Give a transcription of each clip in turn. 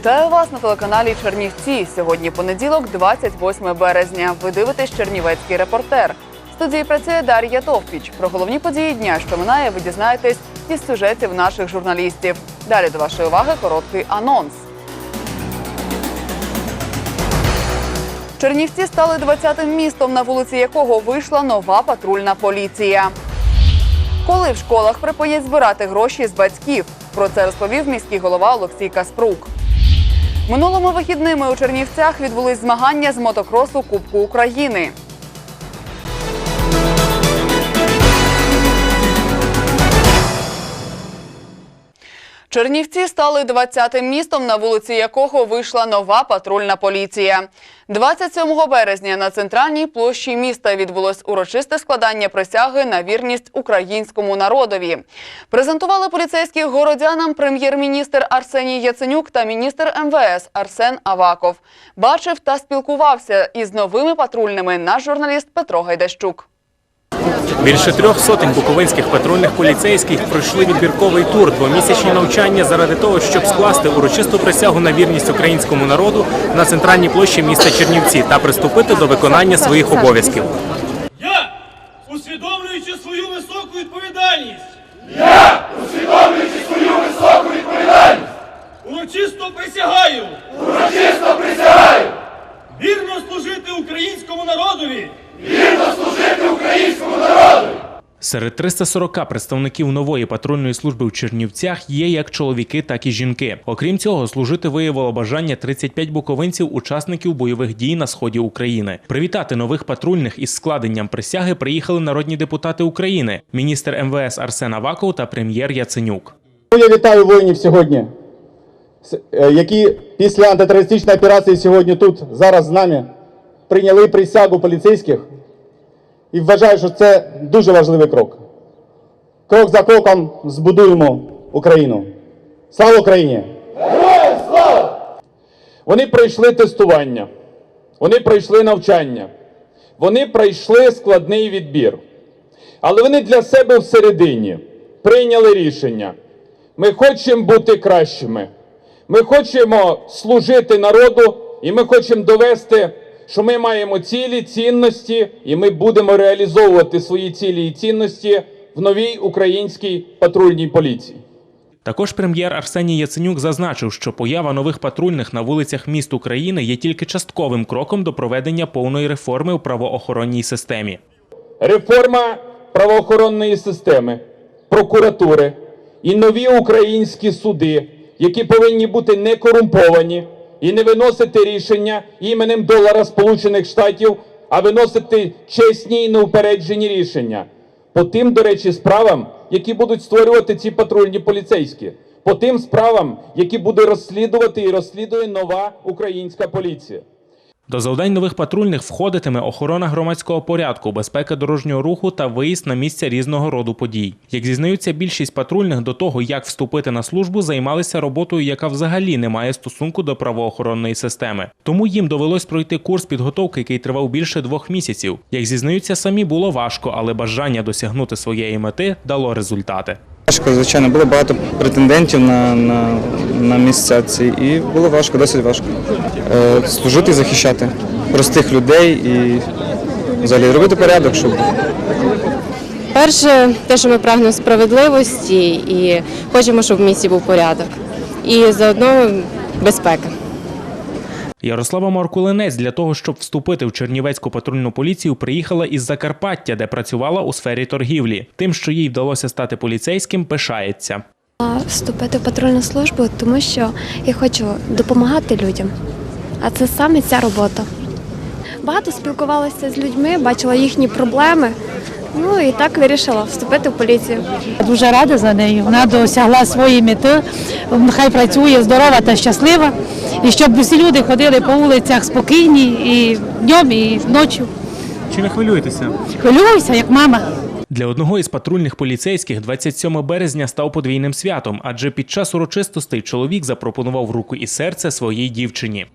Вітаю вас на телеканалі Чернівці. Сьогодні понеділок, 28 березня. Ви дивитесь Чернівецький репортер. В студії працює Дар'я Товпіч. Про головні події дня, що минає, ви дізнаєтесь із сюжетів наших журналістів. Далі до вашої уваги короткий анонс. Чернівці стали 20-тим містом, на вулиці якого вийшла нова патрульна поліція. Коли в школах припинять збирати гроші з батьків? Про це розповів міський голова Олексій Каспрук. Минулими вихідними у Чернівцях відбулись змагання з мотокросу Кубку України. Чернівці стали 20-тим містом, на вулиці якого вийшла нова патрульна поліція. 27 березня на центральній площі міста відбулось урочисте складання присяги на вірність українському народові. Презентували поліцейських городянам прем'єр-міністр Арсеній Яценюк та міністр МВС Арсен Аваков. Бачив та спілкувався із новими патрульними наш журналіст Петро Гайдащук. Більше трьох сотень буковинських патрульних поліцейських пройшли відбірковий тур, двомісячні навчання заради того, щоб скласти урочисту присягу на вірність українському народу на центральній площі міста Чернівці та приступити до виконання своїх обов'язків. Я, усвідомлюючи свою високу відповідальність, Я усвідомлюючи свою високу відповідальність, урочисто присягаю. Урочисто присягаю. Вірно служити українському народові, вірно служити українському народу. Серед 340 представників нової патрульної служби в Чернівцях є як чоловіки, так і жінки. Окрім цього, служити виявило бажання 35 буковинців, учасників бойових дій на сході України. Привітати нових патрульних із складенням присяги приїхали народні депутати України, міністр МВС Арсен Аваков та прем'єр Яценюк. Я вітаю воїнів сьогодні, е, які після антитерористичної операції сьогодні тут, зараз з нами, прийняли присягу поліцейських. І вважаю, що це дуже важливий крок. Крок за кроком збудуємо Україну. Слава Україні! Героям слава! Вони пройшли тестування, вони пройшли навчання, вони пройшли складний відбір. Але вони для себе всередині прийняли рішення. Ми хочемо бути кращими. Ми хочемо служити народу, і ми хочемо довести, що ми маємо цілі, цінності, і ми будемо реалізовувати свої цілі і цінності в новій українській патрульній поліції. Також прем'єр Арсеній Яценюк зазначив, що поява нових патрульних на вулицях міст України є тільки частковим кроком до проведення повної реформи у правоохоронній системі. реформа правоохоронної системи, прокуратури і нові українські суди, які повинні бути не корумповані і не виносити рішення іменем долара Сполучених Штатів, а виносити чесні і неупереджені рішення. По тим, до речі, справам, які будуть створювати ці патрульні поліцейські, по тим справам, які буде розслідувати і розслідує нова українська поліція. До завдань нових патрульних входитиме охорона громадського порядку, безпека дорожнього руху та виїзд на місця різного роду подій. Як зізнаються, більшість патрульних до того, як вступити на службу, займалися роботою, яка взагалі не має стосунку до правоохоронної системи. Тому їм довелось пройти курс підготовки, який тривав більше двох місяців. Як зізнаються самі, було важко, але бажання досягнути своєї мети дало результати. Важко, звичайно, було багато претендентів на, на, на місця ці, і було важко, досить важко. Е, служити і захищати простих людей і взагалі робити порядок, щоб Перше, те, що ми прагнемо справедливості і хочемо, щоб в місті був порядок. І заодно безпека. Ярослава Маркулинець для того, щоб вступити в Чернівецьку патрульну поліцію, приїхала із Закарпаття, де працювала у сфері торгівлі. Тим, що їй вдалося стати поліцейським, пишається. вступити в патрульну службу, тому що я хочу допомагати людям. А це саме ця робота. Багато спілкувалася з людьми, бачила їхні проблеми, Ну і так вирішила вступити в поліцію. Дуже рада за нею. Вона досягла своєї мети. Нехай працює здорова та щаслива. І щоб всі люди ходили по вулицях спокійні і днем, і ночі. Чи не хвилюєтеся? Хвилююся, як мама. Для одного із патрульних поліцейських 27 березня став подвійним святом, адже під час урочистостей чоловік запропонував руку і серце своїй дівчині.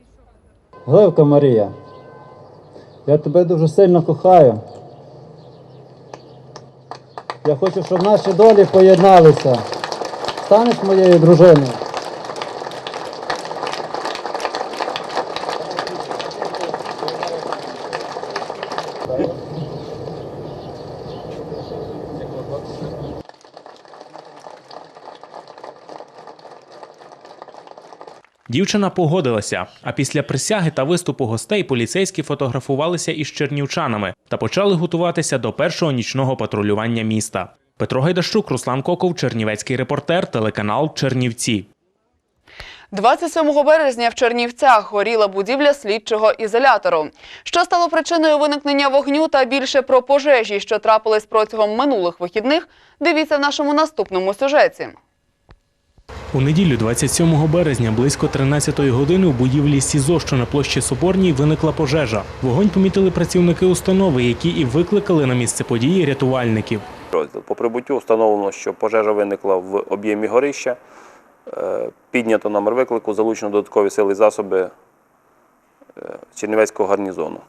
Гливка Марія, я тебе дуже сильно кохаю. Я хочу, щоб наші долі поєдналися. Станеш моєю дружиною. Дівчина погодилася, а після присяги та виступу гостей поліцейські фотографувалися із чернівчанами та почали готуватися до першого нічного патрулювання міста. Петро Гайдащук, Руслан Коков, Чернівецький репортер, телеканал Чернівці. 27 березня в Чернівцях горіла будівля слідчого ізолятору. Що стало причиною виникнення вогню та більше про пожежі, що трапились протягом минулих вихідних, дивіться в нашому наступному сюжеті. У неділю 27 березня близько 13-ї години у будівлі СІЗО, що на площі Соборній, виникла пожежа. Вогонь помітили працівники установи, які і викликали на місце події рятувальників. По прибуттю встановлено, що пожежа виникла в об'ємі горища. Е, Піднято номер виклику, залучено додаткові сили і засоби е, Чернівецького гарнізону.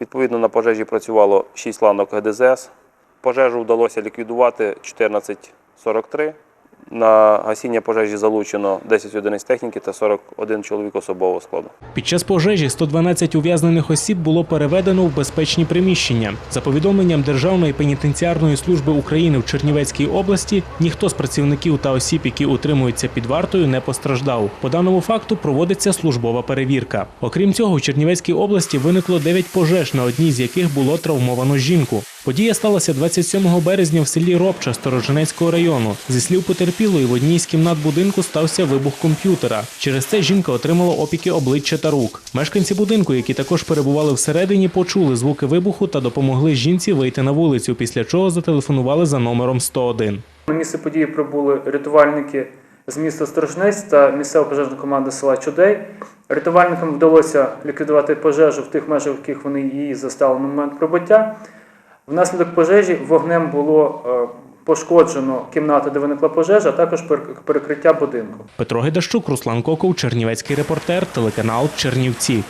Відповідно, на пожежі працювало 6 ланок ГДЗС. Пожежу вдалося ліквідувати 14.43. На гасіння пожежі залучено 10 одиниць техніки та 41 чоловік особового складу. Під час пожежі 112 ув'язнених осіб було переведено в безпечні приміщення. За повідомленням Державної пенітенціарної служби України в Чернівецькій області, ніхто з працівників та осіб, які утримуються під вартою, не постраждав. По даному факту проводиться службова перевірка. Окрім цього, в Чернівецькій області виникло 9 пожеж, на одній з яких було травмовано жінку. Подія сталася 27 березня в селі Робча Сторожинецького району. Зі слів потерпілої, в одній з кімнат будинку стався вибух комп'ютера. Через це жінка отримала опіки обличчя та рук. Мешканці будинку, які також перебували всередині, почули звуки вибуху та допомогли жінці вийти на вулицю, після чого зателефонували за номером 101. На місце події прибули рятувальники з міста Сторожнець та місцева пожежна команда села Чудей. Рятувальникам вдалося ліквідувати пожежу в тих межах, в яких вони її застали на момент прибуття. Внаслідок пожежі вогнем було е, пошкоджено кімнату, де виникла пожежа, а також пер- перекриття будинку. Петро Гедащук, Руслан Коков, Чернівецький репортер, телеканал Чернівці.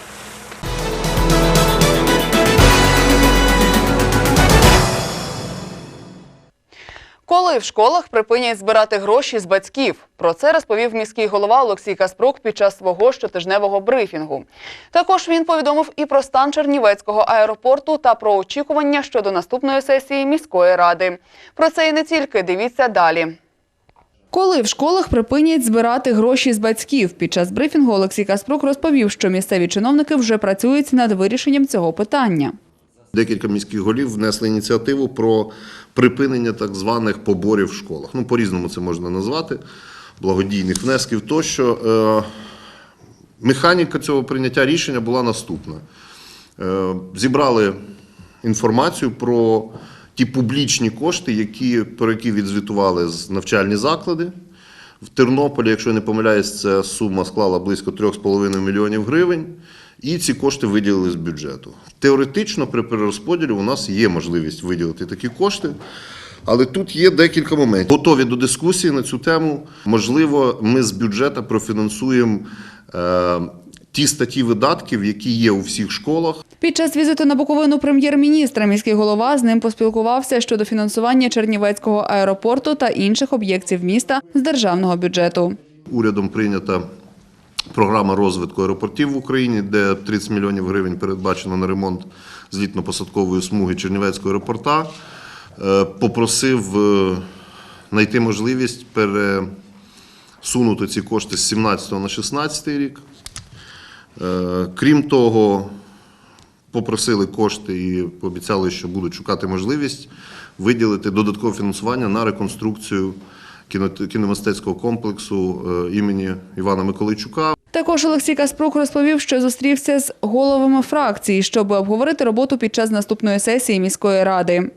Коли в школах припинять збирати гроші з батьків? Про це розповів міський голова Олексій Каспрук під час свого щотижневого брифінгу. Також він повідомив і про стан Чернівецького аеропорту та про очікування щодо наступної сесії міської ради. Про це і не тільки дивіться далі. Коли в школах припинять збирати гроші з батьків, під час брифінгу Олексій Каспрук розповів, що місцеві чиновники вже працюють над вирішенням цього питання. Декілька міських голів внесли ініціативу про припинення так званих поборів в школах. Ну, по-різному це можна назвати, благодійних внесків тощо. Е, Механіка цього прийняття рішення була наступна. Е, Зібрали інформацію про ті публічні кошти, які, про які відзвітували навчальні заклади. В Тернополі, якщо не помиляюсь, ця сума склала близько 3,5 мільйонів гривень. І ці кошти виділили з бюджету. Теоретично при перерозподілі у нас є можливість виділити такі кошти, але тут є декілька моментів. Готові до дискусії на цю тему. Можливо, ми з бюджету профінансуємо е, ті статті видатків, які є у всіх школах. Під час візиту на Буковину прем'єр-міністра міський голова з ним поспілкувався щодо фінансування Чернівецького аеропорту та інших об'єктів міста з державного бюджету. Урядом прийнята програма розвитку аеропортів в Україні, де 30 мільйонів гривень передбачено на ремонт злітно-посадкової смуги Чернівецького аеропорта. Е, Попросив е, знайти можливість пересунути ці кошти з 17 на 16 рік. Е, Крім того, попросили кошти і пообіцяли, що будуть шукати можливість виділити додаткове фінансування на реконструкцію кіномистецького комплексу е, імені Івана Миколайчука. Також Олексій Каспрук розповів, що зустрівся з головами фракцій, щоб обговорити роботу під час наступної сесії міської ради.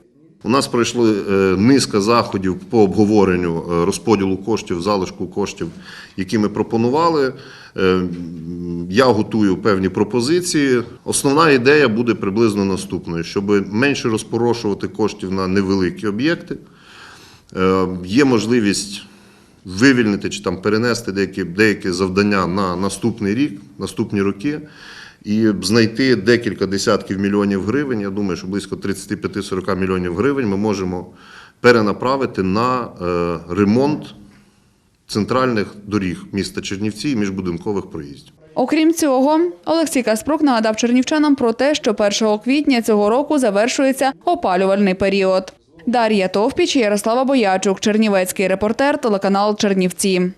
У нас пройшли е, низка заходів по обговоренню е, розподілу коштів, залишку коштів, які ми пропонували. Е, Я готую певні пропозиції. Основна ідея буде приблизно наступною: щоб менше розпорошувати коштів на невеликі об'єкти. Є можливість вивільнити чи там перенести деякі, деякі завдання на наступний рік, наступні роки. І знайти декілька десятків мільйонів гривень, я думаю, що близько 35-40 мільйонів гривень ми можемо перенаправити на е, ремонт центральних доріг міста Чернівці і міжбудинкових проїздів. Окрім цього, Олексій Каспрук нагадав чернівчанам про те, що 1 квітня цього року завершується опалювальний період. Дар'я Товпіч, Ярослава Боячук, Чернівецький репортер, телеканал Чернівці.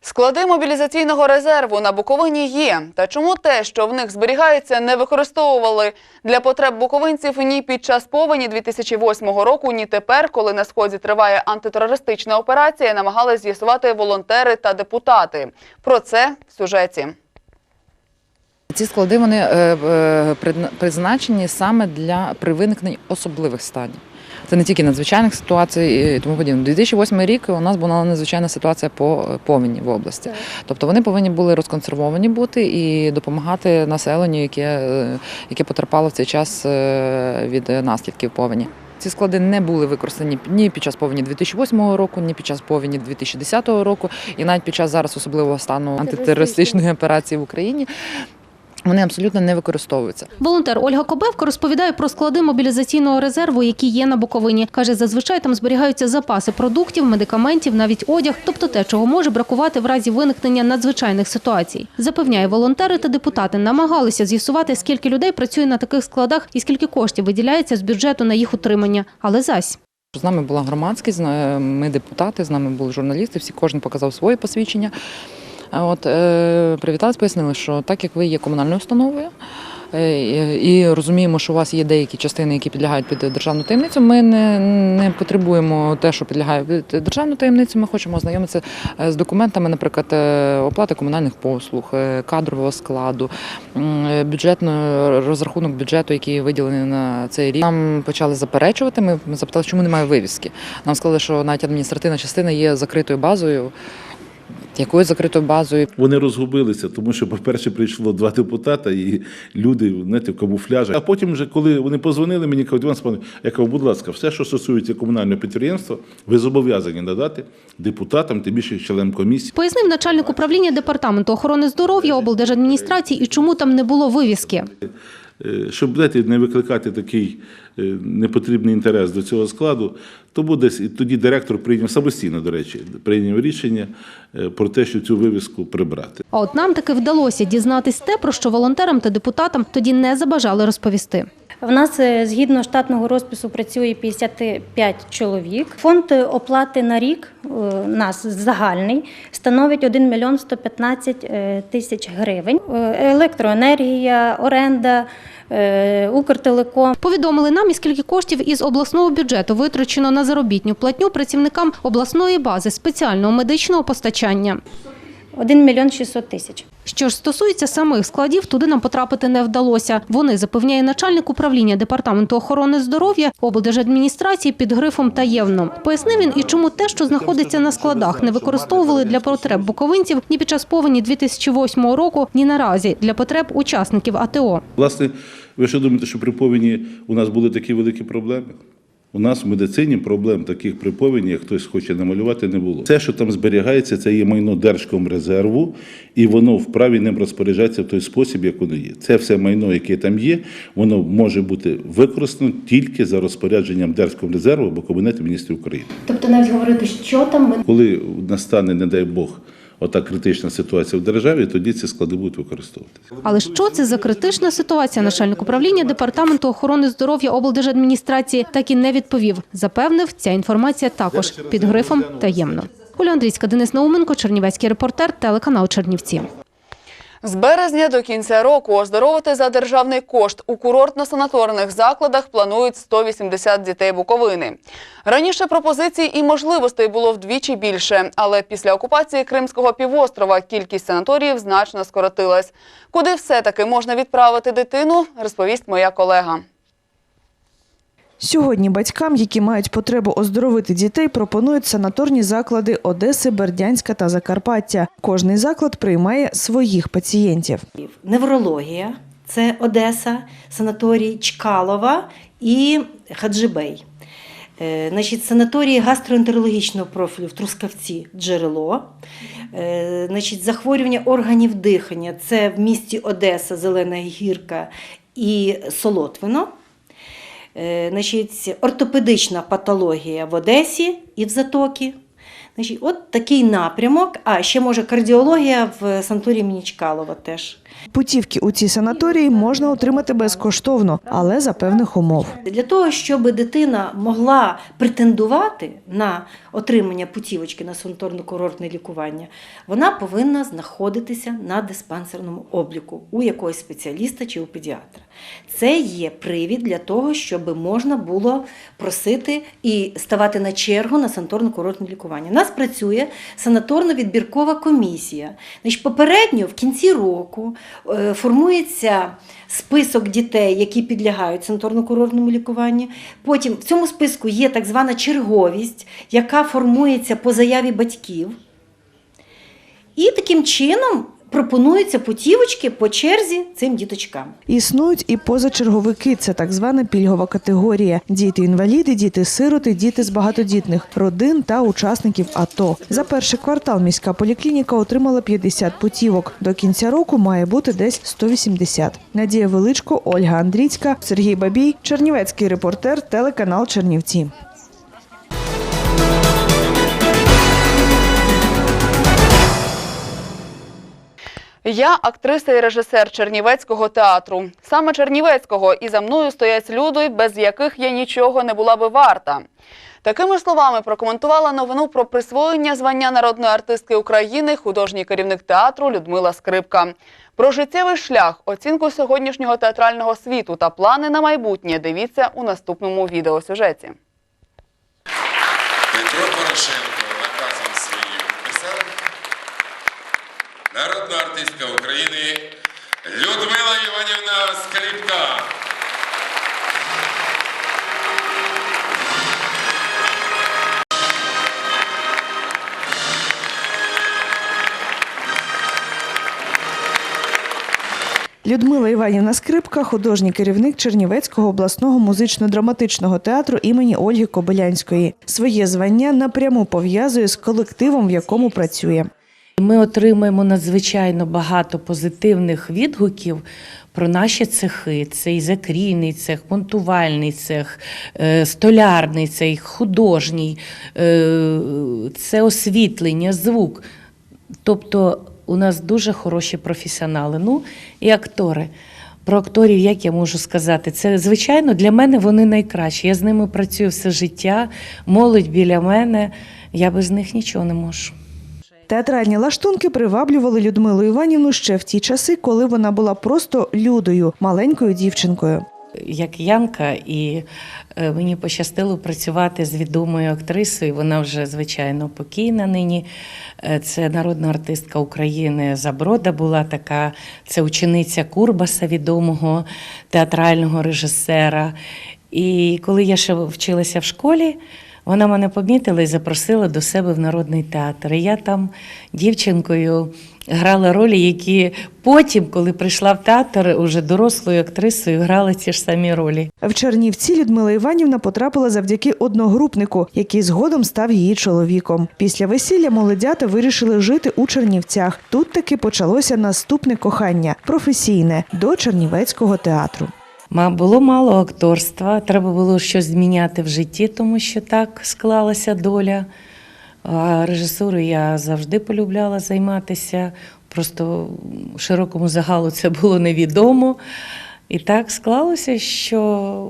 Склади мобілізаційного резерву на Буковині є. Та чому те, що в них зберігається, не використовували для потреб буковинців ні під час повені 2008 року, ні тепер, коли на сході триває антитерористична операція, намагались з'ясувати волонтери та депутати. Про це в сюжеті. Ці склади вони е, е, призначені саме для при виникненні особливих станів. Це не тільки надзвичайних ситуацій і тому подібне. 2008 рік у нас була надзвичайна ситуація по е, повені в області. Тобто вони повинні були розконсервовані бути і допомагати населенню, яке, е, яке потерпало в цей час е, від наслідків повені. Ці склади не були використані ні під час повені 2008 року, ні під час повені 2010 року, і навіть під час зараз особливого стану антитерористичної операції в Україні. Вони абсолютно не використовуються. Волонтер Ольга Кобевко розповідає про склади мобілізаційного резерву, які є на Буковині. Каже, зазвичай там зберігаються запаси продуктів, медикаментів, навіть одяг, тобто те, чого може бракувати в разі виникнення надзвичайних ситуацій. Запевняє, волонтери та депутати намагалися з'ясувати, скільки людей працює на таких складах і скільки коштів виділяється з бюджету на їх утримання. Але зась. З нами була громадськість, зна- ми депутати, з нами були журналісти, всі кожен показав своє посвідчення. От е, привітались, пояснили, що так як ви є комунальною установою. е, І розуміємо, що у вас є деякі частини, які підлягають під державну таємницю. Ми не, не потребуємо те, що підлягає під державну таємницю. Ми хочемо ознайомитися е, з документами, наприклад, е, оплати комунальних послуг, кадрового складу, бюджетно розрахунок бюджету, який виділений на цей рік. Нам почали заперечувати. Ми запитали, чому немає вивіски. Нам сказали, що навіть адміністративна частина є закритою базою. Якою закритою базою? Вони розгубилися, тому що, по-перше, прийшло два депутата і люди знаєте, в камуфляжі. А потім, вже, коли вони позвонили, мені кажуть, Іван Степанович, я кажу, будь ласка, все, що стосується комунального підприємства, ви зобов'язані надати депутатам, тим більше членам комісії. Пояснив начальник управління департаменту охорони здоров'я облдержадміністрації і чому там не було вивіски. Е, Щоб знаєте, не викликати такий е, непотрібний інтерес до цього складу, то буде і тоді директор прийняв самостійно, до речі, прийняв рішення е, про те, що цю вивіску прибрати. А от нам таки вдалося дізнатись те, про що волонтерам та депутатам тоді не забажали розповісти. В нас е, згідно штатного розпису працює 55 чоловік. Фонд е, оплати на рік е, нас загальний становить 1 мільйон 115 е, тисяч гривень. Електроенергія, оренда, Укртелеком. Повідомили нам, і скільки коштів із обласного бюджету витрачено на заробітню платню працівникам обласної бази спеціального медичного постачання. 1 мільйон 600 тисяч. Що ж стосується самих складів, туди нам потрапити не вдалося. Вони запевняє начальник управління департаменту охорони здоров'я облдержадміністрації під грифом таємно. Пояснив він і чому те, що знаходиться на складах, не використовували для потреб буковинців ні під час повені 2008 року, ні наразі для потреб учасників АТО. Власне, ви що думаєте, що при повені у нас були такі великі проблеми? У нас в медицині проблем таких при повені, як хтось хоче намалювати, не було. Все, що там зберігається, це є майно Держкомрезерву, і воно вправі ним розпоряджається в той спосіб, як воно є. Це все майно, яке там є, воно може бути використано тільки за розпорядженням Держкомрезерву або Кабінету міністрів України. Тобто навіть говорити, що там ми Коли настане, не дай Бог, ота критична ситуація в державі, тоді ці склади будуть використовуватися. Але що це за критична ситуація? Начальник управління департаменту охорони здоров'я облдержадміністрації так і не відповів. Запевнив, ця інформація також під грифом таємно. Оля Андрійська, Денис Науменко, Чернівецький репортер, телеканал Чернівці. З березня до кінця року оздоровити за державний кошт у курортно-санаторних закладах планують 180 дітей Буковини. Раніше пропозицій і можливостей було вдвічі більше, але після окупації Кримського півострова кількість санаторіїв значно скоротилась. Куди все-таки можна відправити дитину, розповість моя колега. Сьогодні батькам, які мають потребу оздоровити дітей, пропонують санаторні заклади Одеси, Бердянська та Закарпаття. Кожний заклад приймає своїх пацієнтів. неврологія, це Одеса, санаторій Чкалова і Хаджибей. Е, Значить, санаторії гастроентерологічного профілю в Трускавці джерело. Е, Значить, захворювання органів дихання це в місті Одеса, Зелена Гірка і Солотвино. Е, Значить, ортопедична патологія в Одесі і в Затокі. Значить, от такий напрямок. А ще може кардіологія в санаторії Мінічкалова теж. Путівки у ці санаторії можна отримати безкоштовно, але за певних умов. Для того, щоб дитина могла претендувати на отримання путівочки на санаторно-курортне лікування, вона повинна знаходитися на диспансерному обліку у якогось спеціаліста чи у педіатра. Це є привід для того, щоб можна було просити і ставати на чергу на санаторно-курортне лікування. У нас працює санаторно-відбіркова комісія. Значить, попередньо в кінці року формується список дітей, які підлягають санаторно-курортному лікуванню. Потім в цьому списку є так звана черговість, яка формується по заяві батьків. І таким чином пропонуються путівочки по черзі цим діточкам. Існують і позачерговики. Це так звана пільгова категорія: діти-інваліди, діти-сироти, діти з багатодітних родин та учасників АТО. За перший квартал міська поліклініка отримала 50 путівок. До кінця року має бути десь 180. Надія Величко, Ольга Андрійська, Сергій Бабій, Чернівецький репортер, телеканал Чернівці. Я актриса і режисер Чернівецького театру. Саме Чернівецького, і за мною стоять люди, без яких я нічого не була би варта. Такими словами прокоментувала новину про присвоєння звання народної артистки України художній керівник театру Людмила Скрипка. Про життєвий шлях, оцінку сьогоднішнього театрального світу та плани на майбутнє дивіться у наступному відеосюжеті. Народна артистка України Людмила Іванівна Скрипка. Людмила Іванівна Скрипка, художній керівник Чернівецького обласного музично-драматичного театру імені Ольги Кобилянської. Своє звання напряму пов'язує з колективом, в якому працює. Ми отримаємо надзвичайно багато позитивних відгуків про наші цехи. Це і закрійний цех, монтувальний цех, е, столярний цех, художній, е, це освітлення, звук. Тобто у нас дуже хороші професіонали. Ну і актори. Про акторів, як я можу сказати, це звичайно для мене вони найкращі. Я з ними працюю все життя, молодь біля мене. Я без них нічого не можу. Театральні лаштунки приваблювали Людмилу Іванівну ще в ті часи, коли вона була просто людою, маленькою дівчинкою. як Янка, і е, мені пощастило працювати з відомою актрисою. Вона вже звичайно покійна нині. Е, Це народна артистка України Заброда була така. Це учениця Курбаса, відомого театрального режисера. І коли я ще вчилася в школі. Вона мене помітила і запросила до себе в народний театр. І я там дівчинкою грала ролі, які потім, коли прийшла в театр, уже дорослою актрисою грала ті ж самі ролі. В Чернівці Людмила Іванівна потрапила завдяки одногрупнику, який згодом став її чоловіком. Після весілля молодята вирішили жити у Чернівцях. Тут таки почалося наступне кохання професійне до Чернівецького театру. Було мало акторства, треба було щось зміняти в житті, тому що так склалася доля. А Режисуру я завжди полюбляла займатися. Просто широкому загалу це було невідомо. І так склалося, що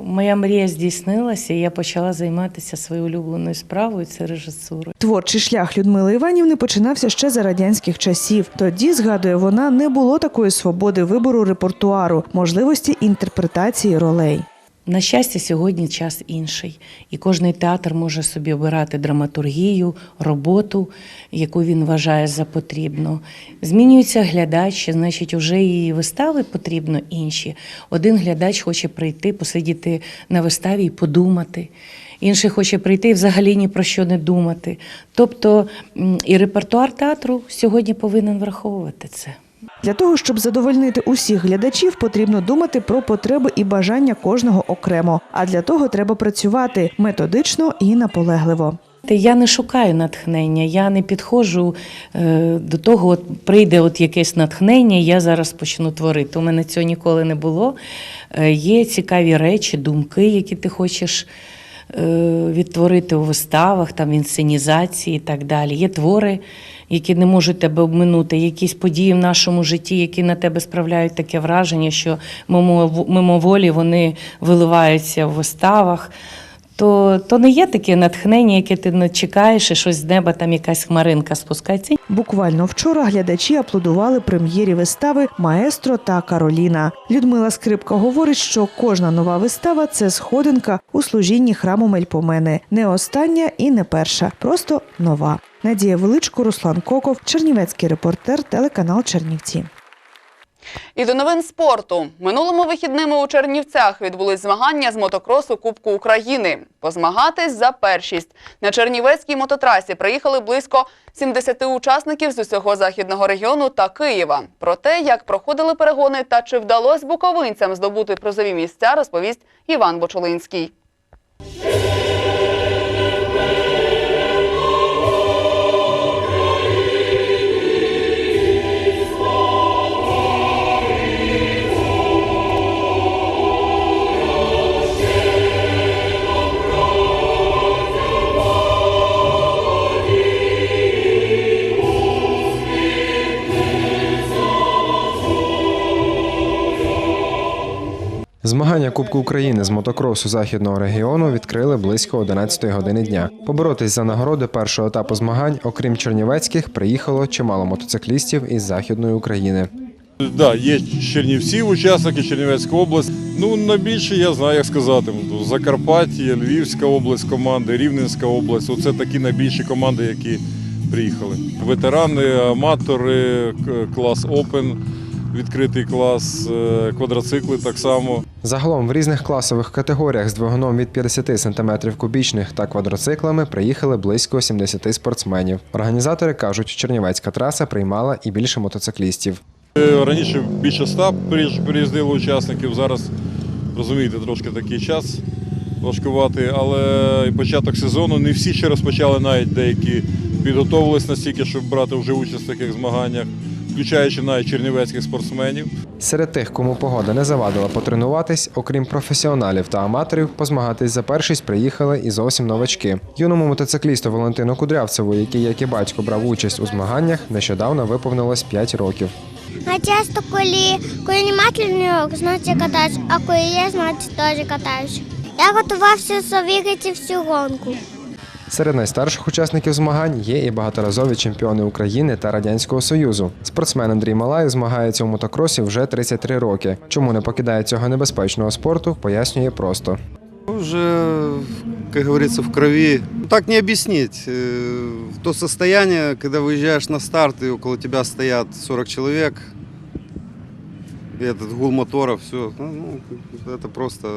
моя мрія здійснилася, і я почала займатися своєю улюбленою справою це режисурою. Творчий шлях Людмили Іванівни починався ще за радянських часів. Тоді, згадує вона, не було такої свободи вибору репертуару, можливості інтерпретації ролей. На щастя, сьогодні час інший, і кожний театр може собі обирати драматургію, роботу, яку він вважає за потрібну. Змінюється глядач, значить, вже і вистави потрібно інші. Один глядач хоче прийти, посидіти на виставі і подумати. Інший хоче прийти і взагалі ні про що не думати. Тобто і репертуар театру сьогодні повинен враховувати це. Для того, щоб задовольнити усіх глядачів, потрібно думати про потреби і бажання кожного окремо. А для того треба працювати методично і наполегливо. Я не шукаю натхнення, я не підходжу е, до того, от прийде от якесь натхнення, я зараз почну творити. У мене цього ніколи не було. Е, є цікаві речі, думки, які ти хочеш е, відтворити у виставах, там, інсценізації і так далі. Є твори, які не можуть тебе обминути, якісь події в нашому житті, які на тебе справляють таке враження, що мимо- мимоволі вони виливаються в виставах. То, то не є таке натхнення, яке ти не чекаєш, і щось з неба там якась хмаринка спускається. Буквально вчора глядачі аплодували прем'єрі вистави Маестро та Кароліна. Людмила Скрипка говорить, що кожна нова вистава це сходинка у служінні храму Мельпомени. Не остання і не перша, просто нова. Надія Величко, Руслан Коков, Чернівецький репортер, телеканал Чернівці. І до новин спорту. Минулими вихідними у Чернівцях відбулись змагання з мотокросу Кубку України. Позмагатись за першість. На Чернівецькій мототрасі приїхали близько 70 учасників з усього західного регіону та Києва. Про те, як проходили перегони та чи вдалося буковинцям здобути призові місця, розповість Іван Бочолинський. Змагання Кубку України з мотокросу західного регіону відкрили близько 11 години дня. Поборотись за нагороди першого етапу змагань, окрім чернівецьких, приїхало чимало мотоциклістів із західної України. Да, є Чернівці, учасники Чернівецька область. Ну найбільше я знаю, як сказати. Закарпаття, Львівська область команди, Рівненська область. Оце такі найбільші команди, які приїхали. Ветерани, аматори, клас Open, відкритий клас, е, квадроцикли так само. Загалом в різних класових категоріях з двигуном від 50 см кубічних та квадроциклами приїхали близько 70 спортсменів. Організатори кажуть, чернівецька траса приймала і більше мотоциклістів. Е, Раніше більше ста приїздило учасників, зараз розумієте, трошки такий час важкувати, але початок сезону не всі ще розпочали, навіть деякі підготовились настільки, щоб брати вже участь в таких змаганнях, включаючи навіть чернівецьких спортсменів. Серед тих, кому погода не завадила потренуватись, окрім професіоналів та аматорів, позмагатись за першість приїхали і зовсім новачки. Юному мотоциклісту Валентину Кудрявцеву, який, як і батько, брав участь у змаганнях, нещодавно виповнилось 5 років. А часто, коли, коли нема тренувок, значить я катаюсь, а коли є, значить теж катаюсь. Я готувався завірити всю гонку. Серед найстарших учасників змагань є і багаторазові чемпіони України та Радянського Союзу. Спортсмен Андрій Малаєв змагається у мотокросі вже 33 роки. Чому не покидає цього небезпечного спорту, пояснює просто. Уже, как говорится, в крови. Так не объяснить. Э, То состояние, когда выезжаешь на старт, и около тебя стоят 40 человек, и этот гул мотора, все, ну, это просто,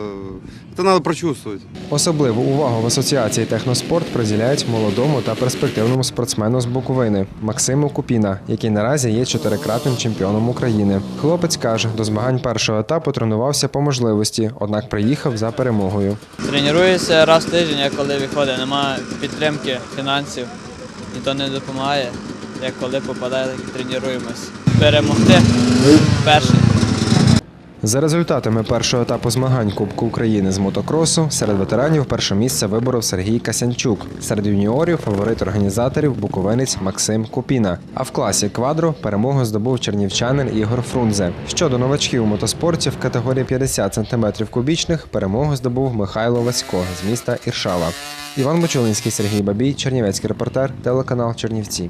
это надо прочувствовать. Особливу увагу в асоціації техноспорт приділяють молодому та перспективному спортсмену з Буковини Максиму Купіна, який наразі є чотирикратним чемпіоном України. Хлопець каже, до змагань першого етапу тренувався по можливості, однак приїхав за перемогою. Тренуюся раз в тиждень, як коли виходить, немає підтримки фінансів, ніхто не допомагає. Як коли попадає, так і тренуємось. Перемогти перший. За результатами першого етапу змагань Кубку України з мотокросу серед ветеранів перше місце виборов Сергій Касянчук. Серед юніорів фаворит організаторів буковинець Максим Купіна. А в класі квадро перемогу здобув чернівчанин Ігор Фрунзе. Щодо новачків у мотоспорті в категорії 50 см кубічних перемогу здобув Михайло Васько з міста Іршава. Іван Бочулинський, Сергій Бабій, Чернівецький репортер, телеканал Чернівці.